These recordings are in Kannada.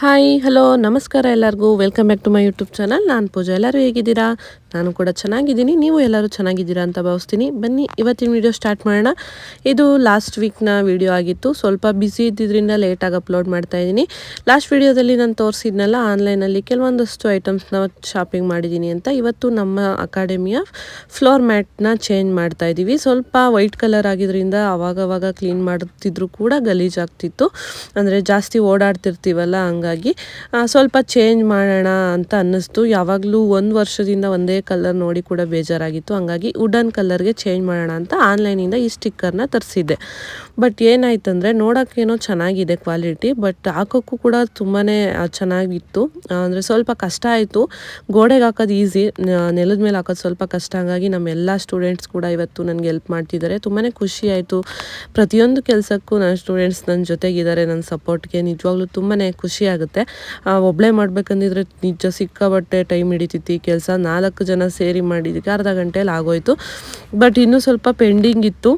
ಹಾಯ್ ಹಲೋ ನಮಸ್ಕಾರ ಎಲ್ಲರಿಗೂ. Welcome back to my YouTube channel ನಾನು ಪೂಜಾ. ಎಲ್ಲರೂ ಹೇಗಿದ್ದೀರಾ? ನಾನು ಕೂಡ ಚೆನ್ನಾಗಿದ್ದೀನಿ. ನೀವು ಎಲ್ಲರೂ ಚೆನ್ನಾಗಿದ್ದೀರಾ ಅಂತ ಭಾವಿಸ್ತೀನಿ. ಬನ್ನಿ, ಇವತ್ತಿನ ವಿಡಿಯೋ ಸ್ಟಾರ್ಟ್ ಮಾಡೋಣ. ಇದು ಲಾಸ್ಟ್ ವೀಕ್ನ ವಿಡಿಯೋ ಆಗಿತ್ತು. ಸ್ವಲ್ಪ ಬ್ಯುಸಿ ಇದ್ದಿದ್ದರಿಂದ ಲೇಟಾಗಿ ಅಪ್ಲೋಡ್ ಮಾಡ್ತಾ ಇದ್ದೀನಿ. ಲಾಸ್ಟ್ ವೀಡಿಯೋದಲ್ಲಿ ನಾನು ತೋರಿಸಿದ್ನಲ್ಲ ಆನ್ಲೈನಲ್ಲಿ ಕೆಲವೊಂದಷ್ಟು ಐಟಮ್ಸ್ನ ಶಾಪಿಂಗ್ ಮಾಡಿದ್ದೀನಿ ಅಂತ. ಇವತ್ತು ನಮ್ಮ ಅಕಾಡೆಮಿಯ ಫ್ಲೋರ್ ಮ್ಯಾಟ್ನ ಚೇಂಜ್ ಮಾಡ್ತಾ ಇದ್ದೀವಿ. ಸ್ವಲ್ಪ ವೈಟ್ ಕಲರ್ ಆಗಿದ್ದರಿಂದ ಆವಾಗವಾಗ ಕ್ಲೀನ್ ಮಾಡುತ್ತಿದ್ರೂ ಕೂಡ ಗಲೀಜಾಗ್ತಿತ್ತು ಅಂದರೆ ಜಾಸ್ತಿ ಓಡಾಡ್ತಿರ್ತೀವಲ್ಲ, ಹಂಗಾಗಿ ಸ್ವಲ್ಪ ಚೇಂಜ್ ಮಾಡೋಣ ಅಂತ ಅನ್ನಿಸ್ತು. ಯಾವಾಗಲೂ ಒಂದು ವರ್ಷದಿಂದ ಒಂದೇ ಕಲರ್ ನೋಡಿ ಕೂಡ ಬೇಜಾರಾಗಿತ್ತು. ಹಂಗಾಗಿ ವುಡನ್ ಕಲರ್ಗೆ ಚೇಂಜ್ ಮಾಡೋಣ ಅಂತ ಆನ್ಲೈನಿಂದ ಈ ಸ್ಟಿಕ್ಕರ್ನ ತರಿಸಿದ್ದೆ. ಬಟ್ ಏನಾಯ್ತಂದರೆ ನೋಡೋಕ್ಕೇನೋ ಚೆನ್ನಾಗಿದೆ ಕ್ವಾಲಿಟಿ ಬಟ್ ಹಾಕೋಕ್ಕೂ ಕೂಡ ತುಂಬಾ ಚೆನ್ನಾಗಿತ್ತು. ಅಂದರೆ ಸ್ವಲ್ಪ ಕಷ್ಟ ಆಯಿತು. ಗೋಡೆಗೆ ಹಾಕೋದು ಈಸಿ ನೆಲದ ಮೇಲೆ ಹಾಕೋದು ಸ್ವಲ್ಪ ಕಷ್ಟ. ಹಂಗಾಗಿ ನಮ್ಮೆಲ್ಲ ಸ್ಟೂಡೆಂಟ್ಸ್ ಕೂಡ ಇವತ್ತು ನನಗೆ ಹೆಲ್ಪ್ ಮಾಡ್ತಿದ್ದಾರೆ. ತುಂಬಾ ಖುಷಿ ಆಯಿತು. ಪ್ರತಿಯೊಂದು ಕೆಲಸಕ್ಕೂ ನನ್ನ ಸ್ಟೂಡೆಂಟ್ಸ್ ನನ್ನ ಜೊತೆಗಿದ್ದಾರೆ, ನನ್ನ ಸಪೋರ್ಟ್ಗೆ ನಿಜವಾಗ್ಲೂ ತುಂಬಾ ಖುಷಿ ಆಗುತ್ತೆ. ಒಬ್ಬಳೇ ಮಾಡ್ಬೇಕಂದಿದ್ರೆ ನಿಜ ಸಿಕ್ಕಾಬಟ್ಟೆ ಟೈಮ್ ಹಿಡಿತೈತಿ ಕೆಲಸ ನಾಲ್ಕು ಜನ ಸೇರಿ ಮಾಡಿದ್ದಕ್ಕೆ ಅರ್ಧ ಗಂಟೆಯಲ್ಲಿ ಆಗೋಯ್ತು. ಬಟ್ ಇನ್ನೂ ಸ್ವಲ್ಪ ಪೆಂಡಿಂಗ್ ಇತ್ತು.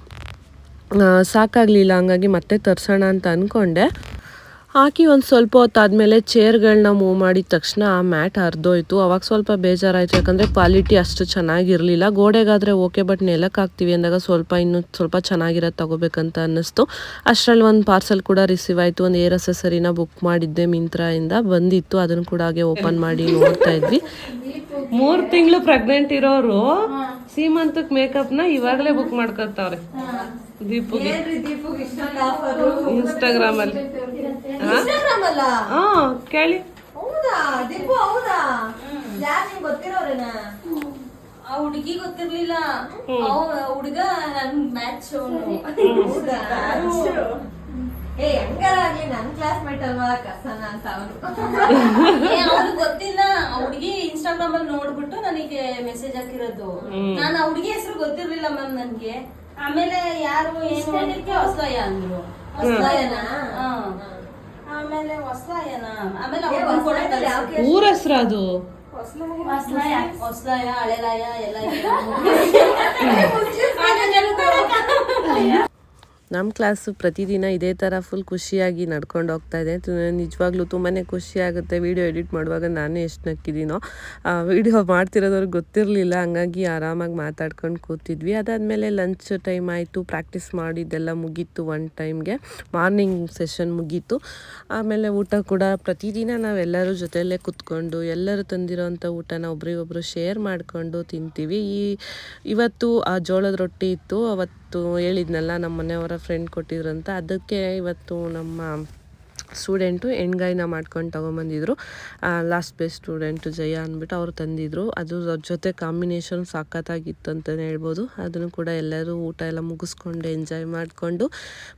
ಸಾಕಾಗಲಿಲ್ಲ ಹಂಗಾಗಿ ಮತ್ತೆ ತರ್ಸೋಣ ಅಂತ ಅಂದ್ಕೊಂಡೆ ಹಾಕಿ ಒಂದು ಸ್ವಲ್ಪ ಹೊತ್ತಾದಮೇಲೆ ಚೇರ್ಗಳನ್ನ ಮೂವ್ ಮಾಡಿದ ತಕ್ಷಣ ಆ ಮ್ಯಾಟ್ ಹರಿದೋಯ್ತು. ಅವಾಗ ಸ್ವಲ್ಪ ಬೇಜಾರಾಯಿತು. ಯಾಕಂದರೆ ಕ್ವಾಲಿಟಿ ಅಷ್ಟು ಚೆನ್ನಾಗಿರಲಿಲ್ಲ. ಗೋಡೆಗಾದರೆ ಓಕೆ ಬಟ್ ನೆಲಕ್ಕೆ ಹಾಕ್ತೀವಿ ಅಂದಾಗ ಸ್ವಲ್ಪ ಇನ್ನೂ ಸ್ವಲ್ಪ ಚೆನ್ನಾಗಿರೋದು ತಗೋಬೇಕಂತ ಅನ್ನಿಸ್ತು. ಅಷ್ಟರಲ್ಲಿ ಒಂದು ಪಾರ್ಸಲ್ ಕೂಡ ರಿಸೀವ್ ಆಯಿತು. ಒಂದು ಏರ್ ಅಸೆಸರಿನ ಬುಕ್ ಮಾಡಿದ್ದೆ ಮಿಂತ್ರಾಯಿಂದ. ಬಂದಿತ್ತು. ಅದನ್ನು ಕೂಡ ಹಾಗೆ ಓಪನ್ ಮಾಡಿ ನೋಡ್ತಾ ಇದ್ವಿ. ಮೂರು ತಿಂಗಳು ಪ್ರೆಗ್ನೆಂಟ್ ಇರೋರು ಸೀಮಂತಕ್ಕೆ ಮೇಕಪ್ನ ಇವಾಗಲೇ ಬುಕ್ ಮಾಡ್ಕೊತಾವ್ರೆ. ದೀಪುಗೆ. ಇನ್ಸ್ಟಾಗ್ರಾಮ್ ಅಲ್ಲಿ. ಇನ್ಸ್ಟಾಗ್ರಾಮ್ ಅಲ್ಲ ಹಾ ಕೇಳಿ. ಹೌದಾ? ಹೌದಾ? ಯಾರು ನಿಂಗೆ ಗೊತ್ತಿರೋರೇನ? ಆ ಹುಡುಗಿ ಗೊತ್ತಿರ್ಲಿಲ್ಲ. ಹುಡುಗ ನನ್ ಮ್ಯಾಚ್ ಹೌದಾ? ಏ ಹೆಂಗಾರಾಗ್ಲಿ ನನ್ ಕ್ಲಾಸ್ಮೇಟ್ ಅಲ್ವಾ ಕಸನ ಅಂತ ಅವನು ಅವ್ರಿಗೆ ಗೊತ್ತಿಲ್ಲ. ಆ ಹುಡುಗಿ ಇನ್ಸ್ಟಾಗ್ರಾಮ್ ಅಲ್ಲಿ ನೋಡ್ಬಿಟ್ಟು ನನಗೆ ಮೆಸೇಜ್ ಹಾಕಿರೋದು. ನಾನು ಆ ಹುಡುಗಿ ಹೆಸರು ಗೊತ್ತಿರ್ಲಿಲ್ಲ ಮ್ಯಾಮ್ ನನ್ಗೆ. ಆಮೇಲೆ ಯಾರು ಏನು ಹೇಳಿದ್ಕೆ ಹೊಸಲಯ್ಯ ಅಂದ್ರು. ಹೊಸ್ದಾಯನ? ಆಮೇಲೆ ಹೊಸಲಯ್ಯನ ಆಮೇಲೆ ಏ, ಅವ್ರು ಕೂಡ ಹೊಸ್ದಾಯದಲ್ಲಿ ಯಾವ ಕಳ್ಸಿದ್ರು. ಊರ ಹೆಸರು ಅದು ಹೊಸ್ಲಯ್ಯ ಹೊಸ್ಲಯ್ಯ ಹಳೆಲಾಯ ಎಲ್ಲ ಇದೆ. ನಮ್ಮ ಕ್ಲಾಸು ಪ್ರತಿದಿನ ಇದೇ ಥರ ಫುಲ್ ಖುಷಿಯಾಗಿ ನಡ್ಕೊಂಡು ಹೋಗ್ತಾ ಇದೆ. ನಿಜವಾಗ್ಲೂ ತುಂಬಾ ಖುಷಿ ಆಗುತ್ತೆ ವೀಡಿಯೋ ಎಡಿಟ್ ಮಾಡುವಾಗ ನಾನೇ ಎಷ್ಟು ನಕ್ಕಿದ್ದೀನೋ ವೀಡಿಯೋ ಮಾಡ್ತಿರೋದವ್ರಿಗೆ ಗೊತ್ತಿರಲಿಲ್ಲ, ಹಂಗಾಗಿ ಆರಾಮಾಗಿ ಮಾತಾಡ್ಕೊಂಡು ಕೂತಿದ್ವಿ. ಅದಾದಮೇಲೆ ಲಂಚ್ ಟೈಮ್ ಆಯಿತು ಪ್ರಾಕ್ಟೀಸ್ ಮಾಡಿದ್ದೆಲ್ಲ ಮುಗೀತು ಒನ್ ಟೈಮ್ಗೆ ಮಾರ್ನಿಂಗ್ ಸೆಷನ್ ಮುಗೀತು. ಆಮೇಲೆ ಊಟ ಕೂಡ ಪ್ರತಿದಿನ ನಾವೆಲ್ಲರೂ ಜೊತೆಯಲ್ಲೇ ಕೂತ್ಕೊಂಡು, ಎಲ್ಲರೂ ತಂದಿರೋಂಥ ಊಟನ ಒಬ್ರಿಗೊಬ್ರು ಶೇರ್ ಮಾಡಿಕೊಂಡು ತಿಂತೀವಿ. ಈ, ಇವತ್ತು ಆ ಜೋಳದ ರೊಟ್ಟಿ ಇತ್ತು ಅವತ್ತು ಹೇಳಿದ್ನಲ್ಲ ನಮ್ಮ ಮನೆಯವರ ಫ್ರೆಂಡ್ ಕೊಟ್ಟಿದ್ರಂತ ಅದಕ್ಕೆ ಇವತ್ತು ನಮ್ಮ ಸ್ಟೂಡೆಂಟು ಎಣ್ಗಾಯಿನ ಮಾಡ್ಕೊಂಡು ತೊಗೊಂಬಂದಿದ್ರು. ಲಾಸ್ಟ್ ಬೇಸ್ ಸ್ಟೂಡೆಂಟು ಜಯ ಅಂದ್ಬಿಟ್ಟು ಅವ್ರು ತಂದಿದ್ರು. ಅದು ಅದ್ರ ಜೊತೆ ಕಾಂಬಿನೇಷನ್ ಸಾಕತ್ತಾಗಿತ್ತು ಅಂತಲೇ ಹೇಳ್ಬೋದು. ಅದನ್ನು ಕೂಡ ಎಲ್ಲರೂ ಊಟ ಎಲ್ಲ ಮುಗಿಸ್ಕೊಂಡು ಎಂಜಾಯ್ ಮಾಡಿಕೊಂಡು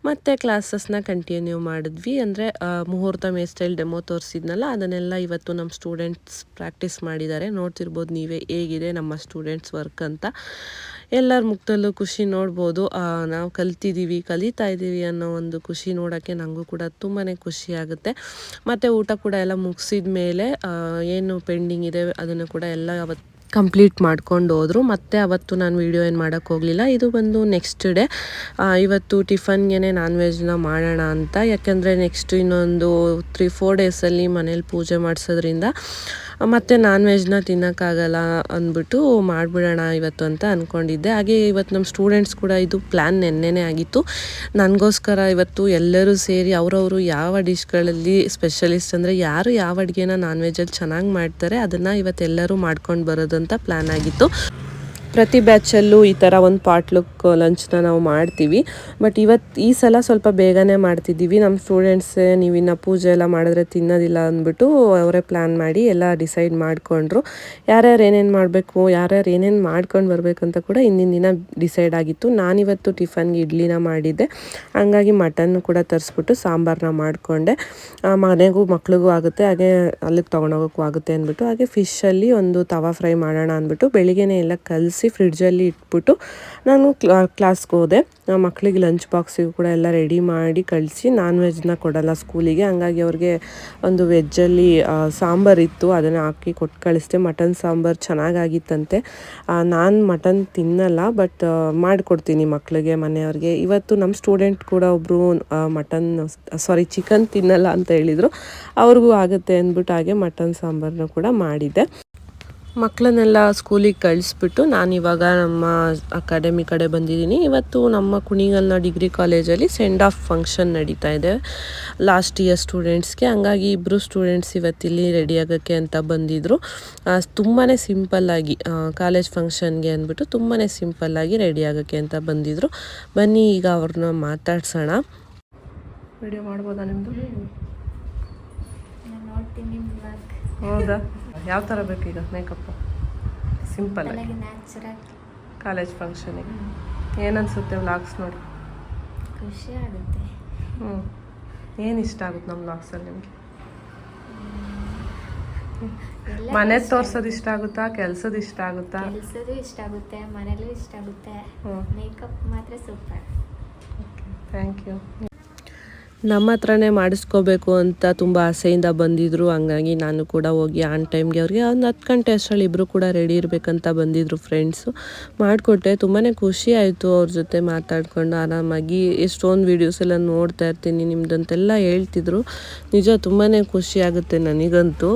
ಮತ್ತೆ ಕ್ಲಾಸಸ್ನ ಕಂಟಿನ್ಯೂ ಮಾಡಿದ್ವಿ. ಅಂದರೆ ಮುಹೂರ್ತ ಮೇ ಸ್ಟೈಲ್ ಡೆಮೋ ತೋರಿಸಿದ್ನಲ್ಲ, ಅದನ್ನೆಲ್ಲ ಇವತ್ತು ನಮ್ಮ ಸ್ಟೂಡೆಂಟ್ಸ್ ಪ್ರಾಕ್ಟೀಸ್ ಮಾಡಿದ್ದಾರೆ. ನೋಡ್ತಿರ್ಬೋದು ನೀವೇ ಹೇಗಿದೆ ನಮ್ಮ ಸ್ಟೂಡೆಂಟ್ಸ್ ವರ್ಕ್ ಅಂತ. ಎಲ್ಲರ ಮುಖದಲ್ಲೂ ಖುಷಿ ನೋಡ್ಬೋದು. ನಾವು ಕಲ್ತಿದ್ದೀವಿ ಕಲಿತಾ ಇದ್ದೀವಿ ಅನ್ನೋ ಒಂದು ಖುಷಿ ನೋಡೋಕ್ಕೆ ನನಗೂ ಕೂಡ ತುಂಬಾ ಖುಷಿ ಆಗುತ್ತೆ ಮತ್ತು ಊಟ ಕೂಡ ಎಲ್ಲ ಮುಗಿಸಿದ ಮೇಲೆ ಏನು ಪೆಂಡಿಂಗ್ ಇದೆ ಅದನ್ನು ಕೂಡ ಎಲ್ಲ ಅವತ್ತು ಕಂಪ್ಲೀಟ್ ಮಾಡ್ಕೊಂಡು ಹೋದರು. ಮತ್ತೆ ಅವತ್ತು ನಾನು ವೀಡಿಯೋ ಏನು ಮಾಡೋಕ್ಕೆ ಹೋಗಲಿಲ್ಲ. ಇದು ಬಂದು ನೆಕ್ಸ್ಟ್ ಡೇ ಇವತ್ತು ಟಿಫನ್ಗೆ ನಾನ್ ವೆಜ್ನ ಮಾಡೋಣ ಅಂತ. ಯಾಕೆಂದರೆ ನೆಕ್ಸ್ಟ್ ಇನ್ನೊಂದು ತ್ರೀ ಫೋರ್ ಡೇಸಲ್ಲಿ ಮನೇಲಿ ಪೂಜೆ ಮಾಡಿಸೋದ್ರಿಂದ ಮತ್ತು ನಾನ್ ವೆಜ್ನ ತಿನ್ನೋಕ್ಕಾಗಲ್ಲ ಅಂದ್ಬಿಟ್ಟು ಮಾಡಿಬಿಡೋಣ ಇವತ್ತು ಅಂತ ಅಂದ್ಕೊಂಡಿದ್ದೆ ಹಾಗೆ ಇವತ್ತು ನಮ್ಮ ಸ್ಟೂಡೆಂಟ್ಸ್ ಕೂಡ ಇದು ಪ್ಲ್ಯಾನ್ ನೆನ್ನೆನೇ ಆಗಿತ್ತು. ನನಗೋಸ್ಕರ ಇವತ್ತು ಎಲ್ಲರೂ ಸೇರಿ ಅವರವರು ಯಾವ ಡಿಶ್ಗಳಲ್ಲಿ ಸ್ಪೆಷಲಿಸ್ಟ್ ಅಂದರೆ ಯಾರು ಯಾವ ಅಡುಗೆನ ನಾನ್ ವೆಜಲ್ಲಿ ಚೆನ್ನಾಗಿ ಮಾಡ್ತಾರೆ ಅದನ್ನು ಇವತ್ತೆಲ್ಲರೂ ಮಾಡ್ಕೊಂಡು ಬರೋದಂತ ಪ್ಲ್ಯಾನ್ ಆಗಿತ್ತು. ಪ್ರತಿ ಬ್ಯಾಚಲ್ಲೂ ಈ ಥರ ಒಂದು ಪಾಟ್ಲುಕ್ ಲಂಚ್ನ ನಾವು ಮಾಡ್ತೀವಿ. ಬಟ್ ಇವತ್ತು ಈ ಸಲ ಸ್ವಲ್ಪ ಬೇಗನೆ ಮಾಡ್ತಿದ್ದೀವಿ. ನಮ್ಮ ಸ್ಟೂಡೆಂಟ್ಸೇ ನೀವು ಇನ್ನು ಪೂಜೆ ಎಲ್ಲ ಮಾಡಿದ್ರೆ ತಿನ್ನೋದಿಲ್ಲ ಅಂದ್ಬಿಟ್ಟು ಅವರೇ ಪ್ಲ್ಯಾನ್ ಮಾಡಿ ಎಲ್ಲ ಡಿಸೈಡ್ ಮಾಡಿಕೊಂಡ್ರು. ಯಾರ್ಯಾರು ಏನೇನು ಮಾಡಬೇಕು, ಯಾರ್ಯಾರು ಏನೇನು ಮಾಡ್ಕೊಂಡು ಬರಬೇಕಂತ ಕೂಡ ಇಂದಿನ ದಿನ ಡಿಸೈಡ್ ಆಗಿತ್ತು. ನಾನಿವತ್ತು ಟಿಫನ್ಗೆ ಇಡ್ಲಿನ ಮಾಡಿದ್ದೆ. ಹಂಗಾಗಿ ಮಟನ್ ಕೂಡ ತರಿಸ್ಬಿಟ್ಟು ಸಾಂಬಾರನ್ನ ಮಾಡಿಕೊಂಡೆ. ಮನೆಗೂ ಮಕ್ಳಿಗೂ ಆಗುತ್ತೆ. ಹಾಗೆ ಅಲ್ಲಿಗೆ ತೊಗೊಂಡೋಗೋಕ್ಕೂ ಆಗುತ್ತೆ ಅಂದ್ಬಿಟ್ಟು. ಹಾಗೆ ಫಿಶಲ್ಲಿ ಒಂದು ತವಾ ಫ್ರೈ ಮಾಡೋಣ ಅಂದ್ಬಿಟ್ಟು ಬೆಳಿಗ್ಗೆನೇ ಎಲ್ಲ ಕಲಸಿ ಫ್ರಿಡ್ಜಲ್ಲಿ ಇಟ್ಬಿಟ್ಟು ನಾನು ಕ್ಲಾಸ್ಗೆ ಹೋದೆ. ಮಕ್ಕಳಿಗೆ ಲಂಚ್ ಬಾಕ್ಸಿಗೂ ಕೂಡ ಎಲ್ಲ ರೆಡಿ ಮಾಡಿ ಕಳಿಸಿ ನಾನ್ ವೆಜ್ನ ಕೊಡಲ್ಲ ಸ್ಕೂಲಿಗೆ ಹಂಗಾಗಿ ಅವ್ರಿಗೆ ಒಂದು ವೆಜ್ಜಲ್ಲಿ ಸಾಂಬಾರು ಇತ್ತು. ಅದನ್ನು ಹಾಕಿ ಕೊಟ್ಟು ಕಳಿಸಿದೆ. ಮಟನ್ ಸಾಂಬಾರು ಚೆನ್ನಾಗಾಗಿತ್ತಂತೆ. ನಾನು ಮಟನ್ ತಿನ್ನಲ್ಲ ಬಟ್ ಮಾಡಿಕೊಡ್ತೀನಿ ಮಕ್ಕಳಿಗೆ ಮನೆಯವ್ರಿಗೆ. ಇವತ್ತು ನಮ್ಮ ಸ್ಟೂಡೆಂಟ್ ಕೂಡ ಒಬ್ಬರು ಮಟನ್ ಸಾರಿ ಚಿಕನ್ ತಿನ್ನಲ್ಲ ಅಂತ ಹೇಳಿದರು. ಅವ್ರಿಗೂ ಆಗುತ್ತೆ ಅಂದ್ಬಿಟ್ಟು ಹಾಗೆ ಮಟನ್ ಸಾಂಬಾರನ್ನ ಕೂಡ ಮಾಡಿದ್ದೆ. ಮಕ್ಕಳನ್ನೆಲ್ಲ ಸ್ಕೂಲಿಗೆ ಕಳಿಸ್ಬಿಟ್ಟು ನಾನು ಇವಾಗ ನಮ್ಮ ಅಕಾಡೆಮಿ ಕಡೆ ಬಂದಿದ್ದೀನಿ. ಇವತ್ತು ನಮ್ಮ ಕುಣಿಗಲ್ನ ಡಿಗ್ರಿ ಕಾಲೇಜಲ್ಲಿ ಸೆಂಡ್ ಆಫ್ ಫಂಕ್ಷನ್ ನಡೀತಾ ಇದೆ. ಲಾಸ್ಟ್ ಇಯರ್ ಸ್ಟೂಡೆಂಟ್ಸ್ಗೆ ಹಂಗಾಗಿ ಇಬ್ಬರು ಸ್ಟೂಡೆಂಟ್ಸ್ ಇವತ್ತಿಲ್ಲಿ ರೆಡಿ ಆಗೋಕ್ಕೆ ಅಂತ ಬಂದಿದ್ದರು ತುಂಬಾ ಸಿಂಪಲ್ಲಾಗಿ ಕಾಲೇಜ್ ಫಂಕ್ಷನ್ಗೆ ಅಂದ್ಬಿಟ್ಟು ತುಂಬಾ ಸಿಂಪಲ್ಲಾಗಿ ರೆಡಿ ಆಗೋಕ್ಕೆ ಅಂತ ಬಂದಿದ್ದರು ಬನ್ನಿ ಈಗ ಅವ್ರನ್ನ ಮಾತಾಡ್ಸೋಣ. ವಿಡಿಯೋ ಮಾಡ್ಬೋದಾ ನಿಮ್ಮದು ಹೌದಾ? ಯಾವ ಥರ ಬೇಕೀಗ ಮೇಕಪ್ಪು ಸಿಂಪಲ್ ಕಾಲೇಜ್ ಫಂಕ್ಷನಿಗೆ ಏನನ್ಸುತ್ತೆ ವ್ಲಾಗ್ಸ್ ನೋಡಿ? ಖುಷಿ ಆಗುತ್ತೆ. ಹ್ಞೂ ಏನು ಇಷ್ಟ ಆಗುತ್ತೆ ನಮ್ಮ ವ್ಲಾಗ್ಸಲ್ಲಿ ನಿಮಗೆ? ಮನೆ ತೋರ್ಸೋದು ಇಷ್ಟ ಆಗುತ್ತಾ? ಕೆಲ್ಸದ ಇಷ್ಟ ಆಗುತ್ತಾ? ಕೆಲಸದು ಇಷ್ಟ ಆಗುತ್ತೆ ಮನೇಲೂ ಇಷ್ಟ ಆಗುತ್ತೆ. ಮೇಕಪ್ ಮಾತ್ರ ಸೂಪರ್ ಥ್ಯಾಂಕ್ ಯು ನಮ್ಮ ಹತ್ರನೇ ಮಾಡಿಸ್ಕೋಬೇಕು ಅಂತ ತುಂಬ ಆಸೆಯಿಂದ ಬಂದಿದ್ರು. ಹಂಗಾಗಿ ನಾನು ಕೂಡ ಹೋಗಿ ಆನ್ ಟೈಮ್ಗೆ ಅವ್ರಿಗೆ ಒಂದು ಹತ್ತು ಗಂಟೆ ಅಷ್ಟರಲ್ಲಿ ಇಬ್ಬರು ಕೂಡ ರೆಡಿ ಇರಬೇಕಂತ ಬಂದಿದ್ರು ಫ್ರೆಂಡ್ಸು ಮಾಡಿಕೊಟ್ಟೆ. ತುಂಬಾ ಖುಷಿ ಆಯಿತು ಅವ್ರ ಜೊತೆ ಮಾತಾಡ್ಕೊಂಡು ಆರಾಮಾಗಿ ಎಷ್ಟೊಂದು ವೀಡಿಯೋಸ್ ಎಲ್ಲ ನೋಡ್ತಾ ಇರ್ತೀನಿ ನಿಮ್ದಂತೆಲ್ಲ ಹೇಳ್ತಿದ್ರು. ನಿಜ ತುಂಬಾ ಖುಷಿ ಆಗುತ್ತೆ ನನಗಂತೂ.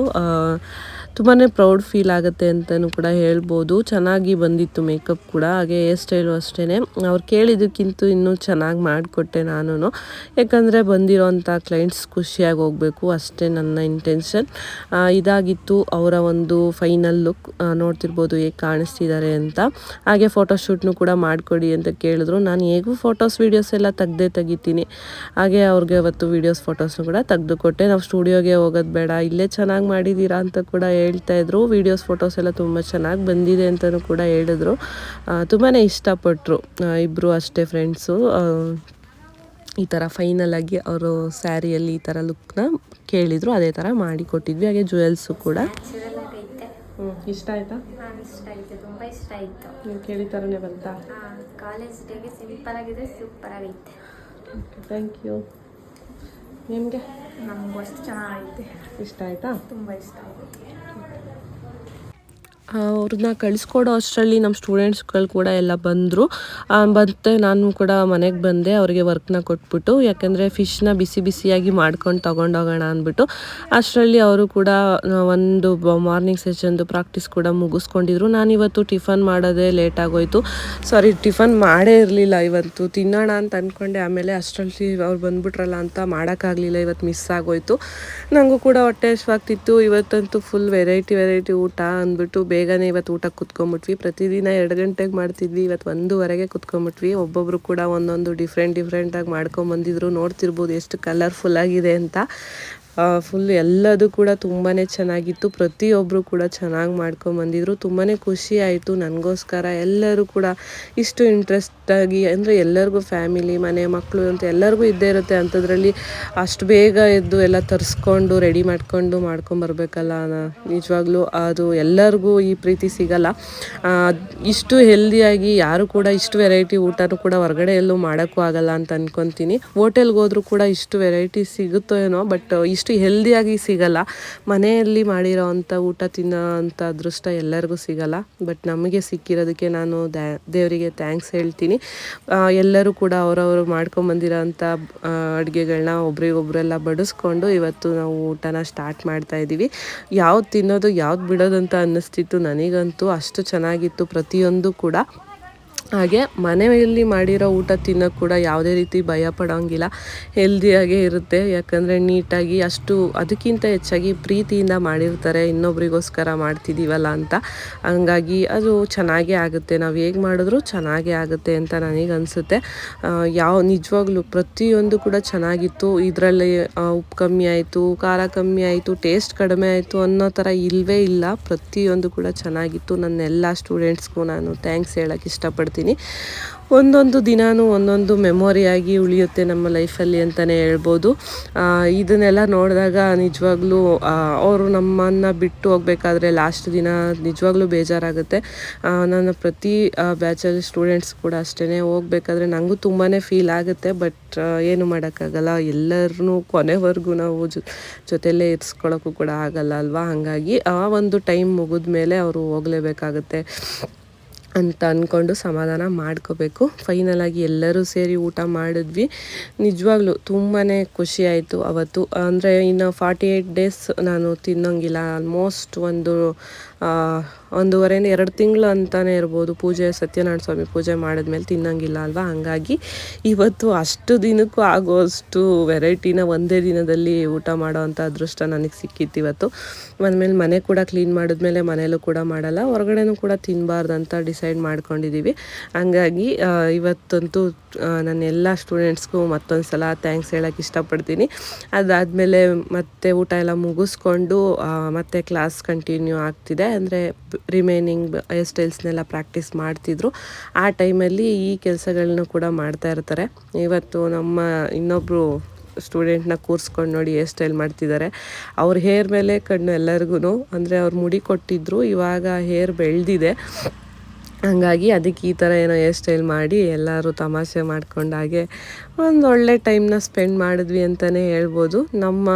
ತುಂಬಾ ಪ್ರೌಡ್ ಫೀಲ್ ಆಗುತ್ತೆ ಅಂತಲೂ ಕೂಡ ಹೇಳ್ಬೋದು. ಚೆನ್ನಾಗಿ ಬಂದಿತ್ತು ಮೇಕಪ್ ಕೂಡ. ಹಾಗೆ ಹೇರ್ ಸ್ಟೈಲು ಅಷ್ಟೇ ಅವ್ರು ಕೇಳಿದ್ದಕ್ಕಿಂತ ಇನ್ನೂ ಚೆನ್ನಾಗಿ ಮಾಡಿಕೊಟ್ಟೆ ನಾನು ಯಾಕಂದರೆ ಬಂದಿರೋಂಥ ಕ್ಲೈಂಟ್ಸ್ ಖುಷಿಯಾಗಿ ಹೋಗಬೇಕು. ಅಷ್ಟೇ ನನ್ನ ಇಂಟೆನ್ಷನ್ ಇದಾಗಿತ್ತು ಅವರ ಒಂದು ಫೈನಲ್ ಲುಕ್ ನೋಡ್ತಿರ್ಬೋದು ಹೇಗೆ ಕಾಣಿಸ್ತಿದ್ದಾರೆ ಅಂತ. ಹಾಗೆ ಫೋಟೋಶೂಟ್ನು ಕೂಡ ಮಾಡಿಕೊಡಿ ಅಂತ ಕೇಳಿದ್ರು. ನಾನು ಹೇಗೂ ಫೋಟೋಸ್ ವೀಡಿಯೋಸ್ ಎಲ್ಲ ತೆಗ್ದೇ ತೆಗಿತೀನಿ. ಹಾಗೆ ಅವ್ರಿಗೆ ಅವತ್ತು ವೀಡಿಯೋಸ್ ಫೋಟೋಸ್ನು ಕೂಡ ತೆಗೆದುಕೊಟ್ಟೆ ನಾವು ಸ್ಟುಡಿಯೋಗೆ ಹೋಗೋದು ಬೇಡ. ಇಲ್ಲೇ ಚೆನ್ನಾಗಿ ಮಾಡಿದ್ದೀರಾ ಅಂತ ಕೂಡ ಹೇಳ್ತಾ ಇದ್ರು. ವೀಡಿಯೋಸ್ ಫೋಟೋಸ್ ಎಲ್ಲ ತುಂಬ ಚೆನ್ನಾಗಿ ಬಂದಿದೆ ಅಂತಲೂ ಕೂಡ ಹೇಳಿದ್ರು. ತುಂಬಾ ಇಷ್ಟಪಟ್ಟರು ಇಬ್ಬರು ಅಷ್ಟೇ ಫ್ರೆಂಡ್ಸು ಈ ಥರ ಫೈನಲ್ ಆಗಿ ಅವರು ಸ್ಯಾರಿಯಲ್ಲಿ ಈ ಥರ ಲುಕ್ನ ಕೇಳಿದರು. ಅದೇ ಥರ ಮಾಡಿ ಕೊಟ್ಟಿದ್ವಿ. ಹಾಗೆ ಜುವೆಲ್ಸು ಕೂಡ. ಇಷ್ಟ ಆಯ್ತಾ? ಇಷ್ಟ ಆಯ್ತು. ತುಂಬ ಇಷ್ಟ ಆಯಿತು. ನೀವು ಥರನೇ ಬಂತಾ? ಕಾಲೇಜ್ ಡೇಗೆ ಸಿಂಪಲ್ ಆಗಿದೆ ಸೂಪರ್ ಆಗೈತೆ. ಥ್ಯಾಂಕ್ ಯು ನಿಮಗೆ? ನಮಗೂ ಅಷ್ಟು ಚೆನ್ನಾಗೈತೆ. ಇಷ್ಟ ಆಯಿತಾ? ತುಂಬ ಇಷ್ಟ ಆಗುತ್ತೆ. ಅವ್ರನ್ನ ಕಳಿಸ್ಕೊಡೋ ಅಷ್ಟರಲ್ಲಿ ನಮ್ಮ ಸ್ಟೂಡೆಂಟ್ಸ್ಗಳು ಕೂಡ ಎಲ್ಲ ಬಂದರು. ಮತ್ತು ನಾನು ಕೂಡ ಮನೆಗೆ ಬಂದೆ, ಅವರಿಗೆ ವರ್ಕ್ನ ಕೊಟ್ಬಿಟ್ಟು. ಯಾಕೆಂದರೆ ಫಿಶ್ನ ಬಿಸಿ ಬಿಸಿಯಾಗಿ ಮಾಡ್ಕೊಂಡು ತೊಗೊಂಡೋಗೋಣ ಅಂದ್ಬಿಟ್ಟು. ಅಷ್ಟರಲ್ಲಿ ಅವರು ಕೂಡ ಒಂದು ಮಾರ್ನಿಂಗ್ ಸೆಷನ್ದು ಪ್ರಾಕ್ಟೀಸ್ ಕೂಡ ಮುಗಿಸ್ಕೊಂಡಿದ್ರು. ನಾನು ಇವತ್ತು ಟಿಫನ್ ಮಾಡೋದೇ ಲೇಟ್ ಆಗೋಯ್ತು. ಸಾರಿ ಟಿಫನ್ ಮಾಡೇ ಇರಲಿಲ್ಲ ಇವತ್ತು. ತಿನ್ನೋಣ ಅಂತ ಅಂದ್ಕೊಂಡೆ ಆಮೇಲೆ ಅಷ್ಟರಲ್ಲಿ ಅವ್ರು ಬಂದ್ಬಿಟ್ರಲ್ಲ ಅಂತ ಮಾಡೋಕ್ಕಾಗಲಿಲ್ಲ. ಇವತ್ತು ಮಿಸ್ ಆಗೋಯ್ತು. ನನಗೂ ಕೂಡ ಹೊಟ್ಟೆ ಹಶ್ವಾಗ್ತಿತ್ತು ಇವತ್ತಂತೂ ಫುಲ್ ವೆರೈಟಿ ವೆರೈಟಿ ಊಟ ಅಂದ್ಬಿಟ್ಟು ಬೇಗನೆ ಇವತ್ತು ಊಟಕ್ಕೆ ಕುತ್ಕೊಂಬಿಟ್ವಿ. ಪ್ರತಿದಿನ ಎರಡು ಗಂಟೆಗೆ ಮಾಡ್ತಿದ್ವಿ. ಇವತ್ತು ಒಂದೂವರೆಗೆ ಕುತ್ಕೊಂಬಿಟ್ವಿ. ಒಬ್ಬೊಬ್ರು ಕೂಡ ಒಂದೊಂದು ಡಿಫ್ರೆಂಟ್ ಡಿಫ್ರೆಂಟಾಗಿ ಮಾಡ್ಕೊಂಬಂದಿದ್ರು. ನೋಡ್ತಿರ್ಬೋದು ಎಷ್ಟು ಕಲರ್ಫುಲ್ ಆಗಿದೆ ಅಂತ. ಫುಲ್ ಎಲ್ಲದೂ ಕೂಡ ತುಂಬಾ ಚೆನ್ನಾಗಿತ್ತು. ಪ್ರತಿಯೊಬ್ಬರು ಕೂಡ ಚೆನ್ನಾಗಿ ಮಾಡ್ಕೊಂಬಂದಿದ್ರು ತುಂಬಾ ಖುಷಿ ಆಯಿತು. ನನಗೋಸ್ಕರ ಎಲ್ಲರೂ ಕೂಡ ಇಷ್ಟು ಇಂಟ್ರೆಸ್ಟಾಗಿ ಅಂದರೆ ಎಲ್ಲರಿಗೂ ಫ್ಯಾಮಿಲಿ ಮನೆ ಮಕ್ಕಳು ಅಂತ ಎಲ್ಲರಿಗೂ ಇದ್ದೇ ಇರುತ್ತೆ ಅಂಥದ್ರಲ್ಲಿ ಅಷ್ಟು ಬೇಗ ಎದ್ದು ಎಲ್ಲ ತರಿಸ್ಕೊಂಡು ರೆಡಿ ಮಾಡ್ಕೊಂಡು ಮಾಡ್ಕೊಂಬರ್ಬೇಕಲ್ಲ ನಿಜವಾಗ್ಲೂ ಅದು ಎಲ್ಲರಿಗೂ ಈ ಪ್ರೀತಿ ಸಿಗಲ್ಲ. ಇಷ್ಟು ಹೆಲ್ದಿಯಾಗಿ ಯಾರು ಕೂಡ ಇಷ್ಟು ವೆರೈಟಿ ಊಟನೂ ಕೂಡ ಹೊರಗಡೆ ಎಲ್ಲೂ ಮಾಡೋಕ್ಕೂ ಆಗಲ್ಲ ಅಂತ ಅನ್ಕೊತೀನಿ. ಹೋಟೆಲ್ಗೆ ಹೋದ್ರೂ ಕೂಡ ಇಷ್ಟು ವೆರೈಟಿ ಸಿಗುತ್ತೋ ಏನೋ ಬಟ್ ಇಷ್ಟು ಹೆಲ್ದಿಯಾಗಿ ಸಿಗಲ್ಲ. ಮನೆಯಲ್ಲಿ ಮಾಡಿರೋ ಅಂಥ ಊಟ ತಿನ್ನೋ ಅಂಥ ಅದೃಷ್ಟ ಎಲ್ಲರಿಗೂ ಸಿಗಲ್ಲ. ಬಟ್ ನಮಗೆ ಸಿಕ್ಕಿರೋದಕ್ಕೆ ನಾನು ದೇವರಿಗೆ ಥ್ಯಾಂಕ್ಸ್ ಹೇಳ್ತೀನಿ. ಎಲ್ಲರೂ ಕೂಡ ಅವರವರು ಮಾಡ್ಕೊಂಬಂದಿರೋ ಅಂಥ ಅಡುಗೆಗಳನ್ನ ಒಬ್ರಿಗೊಬ್ರೆಲ್ಲ ಬಡಿಸ್ಕೊಂಡು ಇವತ್ತು ನಾವು ಊಟನ ಸ್ಟಾರ್ಟ್ ಮಾಡ್ತಾ ಇದ್ದೀವಿ ಯಾವ್ದು ತಿನ್ನೋದು, ಯಾವ್ದು ಬಿಡೋದು ಅಂತ ಅನ್ನಿಸ್ತಿತ್ತು ನನಗಂತೂ ಅಷ್ಟು ಚೆನ್ನಾಗಿತ್ತು ಪ್ರತಿಯೊಂದು ಕೂಡ. ಹಾಗೆ ಮನೆಯಲ್ಲಿ ಮಾಡಿರೋ ಊಟ ತಿನ್ನೋಕ್ಕೆ ಕೂಡ ಯಾವುದೇ ರೀತಿ ಭಯ ಪಡೋಂಗಿಲ್ಲ. ಹೆಲ್ದಿಯಾಗೇ ಇರುತ್ತೆ. ಯಾಕಂದರೆ ನೀಟಾಗಿ ಅಷ್ಟು ಅದಕ್ಕಿಂತ ಹೆಚ್ಚಾಗಿ ಪ್ರೀತಿಯಿಂದ ಮಾಡಿರ್ತಾರೆ. ಇನ್ನೊಬ್ರಿಗೋಸ್ಕರ ಮಾಡ್ತಿದ್ದೀವಲ್ಲ ಅಂತ. ಹಂಗಾಗಿ ಅದು ಚೆನ್ನಾಗೇ ಆಗುತ್ತೆ. ನಾವು ಹೇಗೆ ಮಾಡಿದ್ರೂ ಚೆನ್ನಾಗೇ ಆಗುತ್ತೆ ಅಂತ ನನಗೆ ಅನಿಸುತ್ತೆ. ಯಾವ, ನಿಜವಾಗ್ಲೂ ಪ್ರತಿಯೊಂದು ಕೂಡ ಚೆನ್ನಾಗಿತ್ತು. ಇದರಲ್ಲಿ ಉಪ್ಪು ಕಮ್ಮಿ ಆಯಿತು, ಖಾರ ಕಮ್ಮಿ ಆಯಿತು ಟೇಸ್ಟ್ ಕಡಿಮೆ ಆಯಿತು ಅನ್ನೋ ಥರ ಇಲ್ಲವೇ ಇಲ್ಲ. ಪ್ರತಿಯೊಂದು ಕೂಡ ಚೆನ್ನಾಗಿತ್ತು. ನನ್ನ ಎಲ್ಲ ಸ್ಟೂಡೆಂಟ್ಸ್ಗೂ ನಾನು ಥ್ಯಾಂಕ್ಸ್ ಹೇಳೋಕ್ಕೆ ಇಷ್ಟಪಡ್ತೀನಿ. ಇಷ್ಟಪಡ್ತೀನಿ ಒಂದೊಂದು ದಿನಾನೂ ಒಂದೊಂದು ಮೆಮೊರಿಯಾಗಿ ಉಳಿಯುತ್ತೆ ನಮ್ಮ ಲೈಫಲ್ಲಿ ಅಂತಲೇ ಹೇಳ್ಬೋದು. ಇದನ್ನೆಲ್ಲ ನೋಡಿದಾಗ ನಿಜವಾಗ್ಲೂ ಅವರು ನಮ್ಮನ್ನು ಬಿಟ್ಟು ಹೋಗಬೇಕಾದ್ರೆ ಲಾಸ್ಟ್ ದಿನ ನಿಜವಾಗ್ಲೂ ಬೇಜಾರಾಗುತ್ತೆ. ನನ್ನ ಪ್ರತಿ ಬ್ಯಾಚಲ್ಲಿ ಸ್ಟೂಡೆಂಟ್ಸ್ ಕೂಡ ಅಷ್ಟೇ ಹೋಗಬೇಕಾದ್ರೆ ನನಗೂ ತುಂಬಾ ಫೀಲ್ ಆಗುತ್ತೆ ಬಟ್ ಏನು ಮಾಡೋಕ್ಕಾಗಲ್ಲ. ಎಲ್ಲರನ್ನೂ ಕೊನೆವರೆಗೂ ನಾವು ಜೊತೆಯಲ್ಲೇ ಇರಿಸ್ಕೊಳ್ಳೋಕ್ಕೂ ಕೂಡ ಆಗಲ್ಲ ಅಲ್ವಾ? ಹಾಗಾಗಿ ಆ ಒಂದು ಟೈಮ್ ಮುಗಿದ ಮೇಲೆ ಅವರು ಹೋಗಲೇಬೇಕಾಗುತ್ತೆ. ಅಂತ ಅಂದ್ಕೊಂಡು ಸಮಾಧಾನ ಮಾಡ್ಕೋಬೇಕು. ಫೈನಲಾಗಿ ಎಲ್ಲರೂ ಸೇರಿ ಊಟ ಮಾಡಿದ್ವಿ. ನಿಜವಾಗ್ಲೂ ತುಂಬಾ ಖುಷಿ ಆಯಿತು ಅವತ್ತು. ಅಂದರೆ ಇನ್ನು ಫಾರ್ಟಿ ಏಯ್ಟ್ ಡೇಸ್ ನಾನು ತಿನ್ನೋಂಗಿಲ್ಲ. ಆಲ್ಮೋಸ್ಟ್ ಒಂದು ಒಂದೂವರೆ ಎರಡು ತಿಂಗಳು ಅಂತಲೇ ಇರ್ಬೋದು ಪೂಜೆ, ಸತ್ಯನಾರಾಯಣ ಸ್ವಾಮಿ ಪೂಜೆ ಮಾಡಿದ್ಮೇಲೆ ತಿನ್ನಂಗಿಲ್ಲ ಅಲ್ವಾ? ಹಾಗಾಗಿ ಇವತ್ತು ಅಷ್ಟು ದಿನಕ್ಕೂ ಆಗೋಷ್ಟು ವೆರೈಟಿನ ಒಂದೇ ದಿನದಲ್ಲಿ ಊಟ ಮಾಡೋ ಅಂಥ ಅದೃಷ್ಟ ನನಗೆ ಸಿಕ್ಕಿತ್ತು ಇವತ್ತು. ಆಮೇಲೆ ಮನೆ ಕೂಡ ಕ್ಲೀನ್ ಮಾಡಿದ್ಮೇಲೆ ಮನೇಲೂ ಕೂಡ ಮಾಡಲ್ಲ, ಹೊರಗಡೆನೂ ಕೂಡ ತಿನ್ನಬಾರ್ದು ಅಂತ ಡಿಸೈಡ್ ಮಾಡ್ಕೊಂಡಿದ್ದೀವಿ ಹಂಗಾಗಿ ಇವತ್ತಂತೂ ನನ್ನ ಎಲ್ಲ ಸ್ಟೂಡೆಂಟ್ಸ್ಗೂ ಮತ್ತೊಂದು ಸಲ ಥ್ಯಾಂಕ್ಸ್ ಹೇಳೋಕ್ಕೆ ಇಷ್ಟಪಡ್ತೀನಿ. ಅದಾದಮೇಲೆ ಮತ್ತೆ ಊಟ ಎಲ್ಲ ಮುಗಿಸ್ಕೊಂಡು ಮತ್ತೆ ಕ್ಲಾಸ್ ಕಂಟಿನ್ಯೂ ಆಗ್ತಿದೆ. ಅಂದರೆ ರಿಮೈನಿಂಗ್ ಹೇರ್ ಸ್ಟೈಲ್ಸ್ನೆಲ್ಲ ಪ್ರಾಕ್ಟೀಸ್ ಮಾಡ್ತಿದ್ರು. ಆ ಟೈಮಲ್ಲಿ ಈ ಕೆಲಸಗಳನ್ನ ಕೂಡ ಮಾಡ್ತಾ ಇರ್ತಾರೆ. ಇವತ್ತು ನಮ್ಮ ಇನ್ನೊಬ್ಬರು ಸ್ಟೂಡೆಂಟ್ನ ಕೂರಿಸ್ಕೊಂಡು ನೋಡಿ ಹೇರ್ ಸ್ಟೈಲ್ ಮಾಡ್ತಿದ್ದಾರೆ. ಅವ್ರ ಹೇರ್ ಮೇಲೆ ಕಣ್ಣು ಎಲ್ಲರಿಗೂ ಅಂದರೆ ಅವ್ರು ಮುಡಿ ಕೊಟ್ಟಿದ್ರು, ಇವಾಗ ಹೇರ್ ಬೆಳೆದಿದೆ. ಹಂಗಾಗಿ ಅದಕ್ಕೆ ಈ ಥರ ಏನೋ ಹೇರ್ ಸ್ಟೈಲ್ ಮಾಡಿ ಎಲ್ಲರೂ ತಮಾಷೆ ಮಾಡ್ಕೊಂಡಾಗೆ ಒಂದು ಒಳ್ಳೆ ಟೈಮ್ನ ಸ್ಪೆಂಡ್ ಮಾಡಿದ್ವಿ ಅಂತಲೇ ಹೇಳ್ಬೋದು. ನಮ್ಮ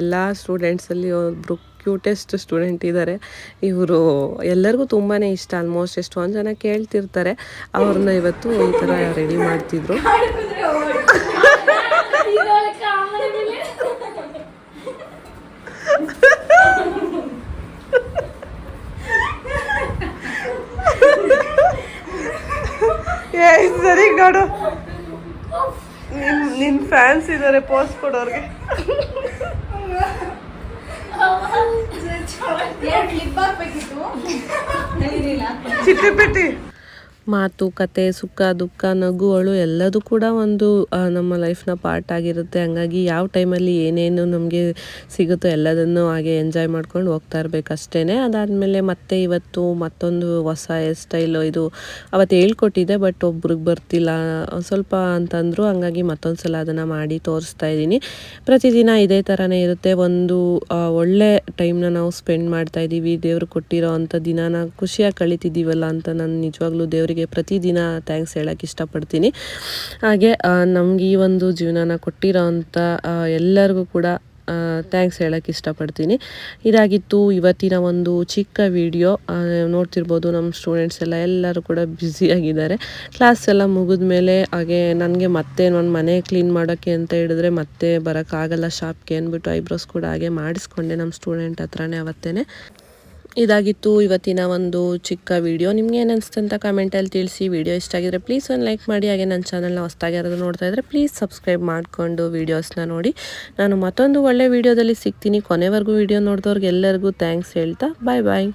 ಎಲ್ಲ ಸ್ಟೂಡೆಂಟ್ಸಲ್ಲಿ ಒಬ್ಬರು ಕ್ಯೂಟೆಸ್ಟ್ ಸ್ಟೂಡೆಂಟ್ ಇದ್ದಾರೆ ಇವರು ಎಲ್ಲರಿಗೂ ತುಂಬಾ ಇಷ್ಟ. ಆಲ್ಮೋಸ್ಟ್ ಎಷ್ಟೊಂದು ಜನ ಕೇಳ್ತಿರ್ತಾರೆ. ಅವ್ರನ್ನ ಇವತ್ತು ಈ ಥರ ರೆಡಿ ಮಾಡ್ತಿದ್ರು. ಸರಿ ನೋಡು. ನಿನ್ ಫ್ಯಾನ್ಸ್ ಇದ್ದಾರೆ ಪೋಸ್ಟ್ ಕೊಡೋರ್ಗೆ. ಚಿಟ್ಟಿ ಪಿಟ್ಟಿ ಮಾತು, ಕತೆ, ಸುಖ, ದುಃಖ ನಗುಗಳು ಎಲ್ಲದೂ ಕೂಡ ಒಂದು ನಮ್ಮ ಲೈಫ್ನ ಪಾರ್ಟ್ ಆಗಿರುತ್ತೆ. ಹಂಗಾಗಿ ಯಾವ ಟೈಮಲ್ಲಿ ಏನೇನು ನಮಗೆ ಸಿಗುತ್ತೋ ಎಲ್ಲದನ್ನು ಹಾಗೆ ಎಂಜಾಯ್ ಮಾಡ್ಕೊಂಡು ಹೋಗ್ತಾ ಇರ್ಬೇಕು ಅಷ್ಟೇ ಅದಾದಮೇಲೆ ಮತ್ತೆ ಇವತ್ತು ಮತ್ತೊಂದು ಹೊಸ ಹೇರ್ ಸ್ಟೈಲು ಇದು ಅವತ್ತು ಹೇಳ್ಕೊಟ್ಟಿದ್ದೆ ಬಟ್ ಒಬ್ರಿಗೆ ಬರ್ತಿಲ್ಲ. ಸ್ವಲ್ಪ ಅಂತಂದರು, ಹಂಗಾಗಿ ಮತ್ತೊಂದು ಸಲ ಅದನ್ನು ಮಾಡಿ ತೋರಿಸ್ತಾ ಇದ್ದೀನಿ. ಪ್ರತಿದಿನ ಇದೇ ಥರನೇ ಇರುತ್ತೆ. ಒಂದು ಒಳ್ಳೆ ಟೈಮ್ನ ನಾವು ಸ್ಪೆಂಡ್ ಮಾಡ್ತಾ ಇದ್ದೀವಿ ದೇವರು ಕೊಟ್ಟಿರೋ ಅಂಥ ದಿನಾನ ಖುಷಿಯಾಗಿ ಕಳಿತಿದ್ದೀವಲ್ಲ ಅಂತ ನಾನು ನಿಜವಾಗ್ಲೂ ದೇವರಿಗೆ ಪ್ರತಿದಿನ ಥ್ಯಾಂಕ್ಸ್ ಹೇಳೋಕ್ಕೆ ಇಷ್ಟಪಡ್ತೀನಿ. ಹಾಗೆ ನಮ್ಗೆ ಈ ಒಂದು ಜೀವನನ ಕೊಟ್ಟಿರೋ ಅಂಥ ಎಲ್ಲರಿಗೂ ಕೂಡ ಥ್ಯಾಂಕ್ಸ್ ಹೇಳೋಕ್ಕೆ ಇಷ್ಟಪಡ್ತೀನಿ. ಇದಾಗಿತ್ತು ಇವತ್ತಿನ ಒಂದು ಚಿಕ್ಕ ವಿಡಿಯೋ ನೋಡ್ತಿರ್ಬೋದು ನಮ್ಮ ಸ್ಟೂಡೆಂಟ್ಸ್ ಎಲ್ಲ ಎಲ್ಲರೂ ಕೂಡ ಬ್ಯುಸಿಯಾಗಿದ್ದಾರೆ ಕ್ಲಾಸ್ ಎಲ್ಲ ಮುಗಿದ ಮೇಲೆ ಹಾಗೆ ನನಗೆ ಮತ್ತೆ ನನ್ನ ಮನೆ ಕ್ಲೀನ್ ಮಾಡೋಕ್ಕೆ ಅಂತ ಹೇಳಿದ್ರೆ ಮತ್ತೆ ಬರೋಕ್ಕಾಗಲ್ಲ ಶಾಪ್ಗೆ ಅಂದ್ಬಿಟ್ಟು ಐಬ್ರೋಸ್ ಕೂಡ ಹಾಗೆ ಮಾಡಿಸ್ಕೊಂಡೆ ನಮ್ಮ ಸ್ಟೂಡೆಂಟ್ ಹತ್ರನೇ ಅವತ್ತೇ ಇದಾಗಿತ್ತು ಇವತ್ತಿನ ಒಂದು ಚಿಕ್ಕ ವಿಡಿಯೋ ನಿಮ್ಗೆ ಏನು ಅನಿಸ್ತು ಅಂತ ಕಮೆಂಟಲ್ಲಿ ತಿಳಿಸಿ. ವಿಡಿಯೋ ಇಷ್ಟ ಆಗಿದ್ರೆ ಪ್ಲೀಸ್ ಒಂದು ಲೈಕ್ ಮಾಡಿ. ಹಾಗೆ ನನ್ನ ಚಾನಲ್ನ ಹೊಸ್ದಾಗಿ ಯಾರಾದರೂ ನೋಡ್ತಾ ಇದ್ದರೆ ಪ್ಲೀಸ್ ಸಬ್ಸ್ಕ್ರೈಬ್ ಮಾಡಿಕೊಂಡು ವೀಡಿಯೋಸ್ನ ನೋಡಿ. ನಾನು ಮತ್ತೊಂದು ಒಳ್ಳೆ ವಿಡಿಯೋದಲ್ಲಿ ಸಿಗ್ತೀನಿ. ಕೊನೆವರೆಗೂ ವಿಡಿಯೋ ನೋಡಿದವ್ರಿಗೆ ಎಲ್ಲರಿಗೂ ಥ್ಯಾಂಕ್ಸ್ ಹೇಳ್ತಾ. ಬಾಯ್ ಬಾಯ್